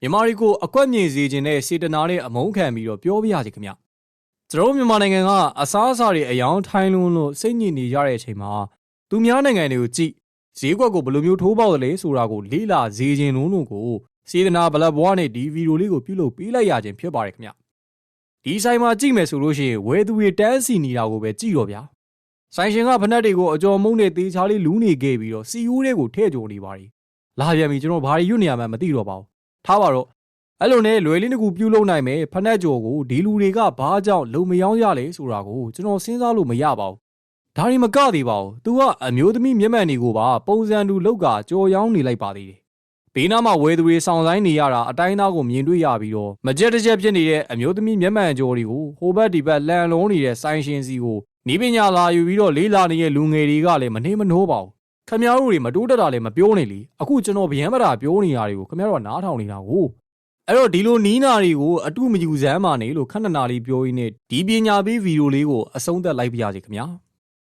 မြန်မာတွေကိုအကွက်မြင်စေခြင်းနဲ့စေတနာနဲ့အမုန်းခံပြီးတော့ပြောပြရစီခင်ဗျကျွန်တော်တို့မြန်မာနိုင်ငံကအစားအစာတွေအယောင်ထိုင်းလွန်းလို့စိတ်ညစ်နေကြတဲ့အချိန်မှာသူများနိုင်ငံတွေကိုကြည့်ဈေးကွက်ကိုဘယ်လိုမျိုးထိုးပေါက်တယ်လဲဆိုတာကိုလေ့လာစေခြင်းလုံးတို့ကိုစေတနာဘလက်ဘွားနဲ့ဒီဗီဒီယိုလေးကိုပြုလုပ်ပေးလိုက်ရခြင်းဖြစ်ပါတယ်ခင်ဗျဒီဆိုင်မှာကြည့်မယ်ဆိုလို့ရှိရင်ဝယ်သူတွေတန်းစီနေတာကိုပဲကြည့်တော့ဗျာဆိုင်ရှင်ကဖက်နှက်တွေကိုအကျော်မုံနဲ့တေချာလေးလူးနေခဲ့ပြီးတော့စီဦးတွေကိုထည့်ကြုံနေပါတယ်လာပြန်ပြီကျွန်တော်ဘာတွေရွတ်နေရမှန်းမသိတော့ပါဘူး ထားပါတော့အဲ့လိုနဲ့လွယ်လေးတစ်ခုပြုလုပ်နိုင်မယ်ဖက်နှက်ကြော်ကိုဒီလူတွေကဘာကြောင့်လုံမယောင်းရလဲဆိုတာကိုကျွန်တော်စဉ်းစားလို့မရပါဘူးဒါတွေမကသေးပါဘူး။ तू ကအမျိုးသမီးမျက်မှန်တွေကိုပါပုံစံတူလောက်ကကြော်ယောင်းနေလိုက်ပါသေးတယ်။ဘေးနားမှာဝဲသူတွေဆောင်ဆိုင်နေရတာအတိုင်းသားကိုမြင်တွေ့ရပြီးတော့မကြက်တစ်ကြက်ဖြစ်နေတဲ့အမျိုးသမီးမျက်မှန်ကြော်တွေကိုဟိုဘက်ဒီဘက်လန်လုံးနေတဲ့ဆိုင်ရှင်စီကိုနီးပညာလာယူပြီးတော့လေးလာနေတဲ့လူငယ်တွေကလည်းမနှေးမနှိုးပါဘူး။ ခမ ्या တို့တွေမတိုးတက်တာလည်းမပြောနေလေ။အခုကျွန်တော်ဗျမ်းမတာပြောနေတာတွေကိုခမ ्या တို့ကနားထောင်နေတာကိုအဲ့တော့ဒီလိုနီးနာတွေကိုအတုမယူစမ်းပါနဲ့လို့ခဏနာလေးပြောရင်းနဲ့ဒီပညာပေးဗီဒီယိုလေးကိုအဆုံးသတ်လိုက်ပါရစေခင်ဗျာ။